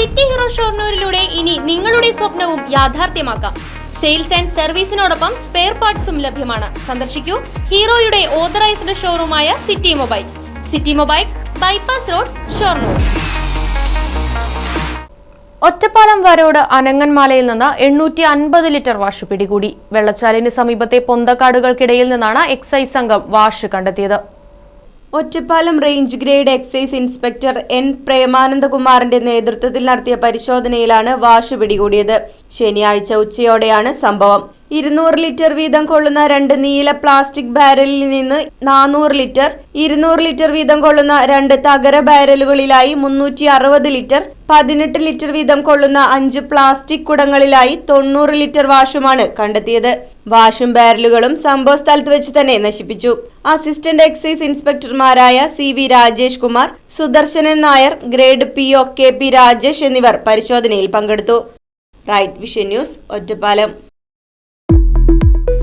City hero ഷോർണൂരിലൂടെ ഇനി നിങ്ങളുടെ സ്വപ്നവും യാഥാർത്ഥ്യമാക്കാം. സെയിൽസ് ആൻഡ് സർവീസിനോടൊപ്പം സ്പെയർ പാർട്സും ലഭ്യമാണ്. സന്ദർശിക്കൂ ഹീറോയുടെ authorised ഷോറൂമായ city mobiles. City mobiles bypass road Shoranur. Ottapalam Varode അനങ്ങന്മാലയിൽ നിന്ന് എണ്ണൂറ്റി അൻപത് ലിറ്റർ വാഷ് പിടികൂടി. വെള്ളച്ചാലിന് സമീപത്തെ പൊന്തക്കാടുകൾക്കിടയിൽ നിന്നാണ് എക്സൈസ് സംഘം വാഷ് കണ്ടെത്തിയത്. Ottapalam range grade excise inspector N പ്രേമാനന്ദകുമാറിന്റെ നേതൃത്വത്തിൽ നടത്തിയ പരിശോധനയിലാണ് വാഷ് പിടികൂടിയത് ശനിയാഴ്ച ഉച്ചയോടെയാണ് സംഭവം. ഇരുന്നൂറ് ലിറ്റർ വീതം കൊള്ളുന്ന രണ്ട് നീല പ്ലാസ്റ്റിക് ബാരലിൽ നിന്ന് നാനൂറ് ലിറ്റർ ഇരുന്നൂറ് ലിറ്റർ വീതം കൊള്ളുന്ന രണ്ട് തകര ബാരലുകളിലായി മുന്നൂറ്റി അറുപത് ലിറ്റർ പതിനെട്ട് ലിറ്റർ വീതം കൊള്ളുന്ന അഞ്ച് പ്ലാസ്റ്റിക് കുടങ്ങളിലായി തൊണ്ണൂറ് ലിറ്റർ വാഷുമാണ് കണ്ടെത്തിയത്. വാഷും ബാരലുകളും സംഭവ സ്ഥലത്ത് വെച്ച് തന്നെ നശിപ്പിച്ചു. Assistant excise ഇൻസ്പെക്ടർമാരായ C V Rajesh Kumar Sudarshanan Nair grade P O K P Rajesh എന്നിവർ പരിശോധനയിൽ പങ്കെടുത്തു. Right vision news Ottapalam.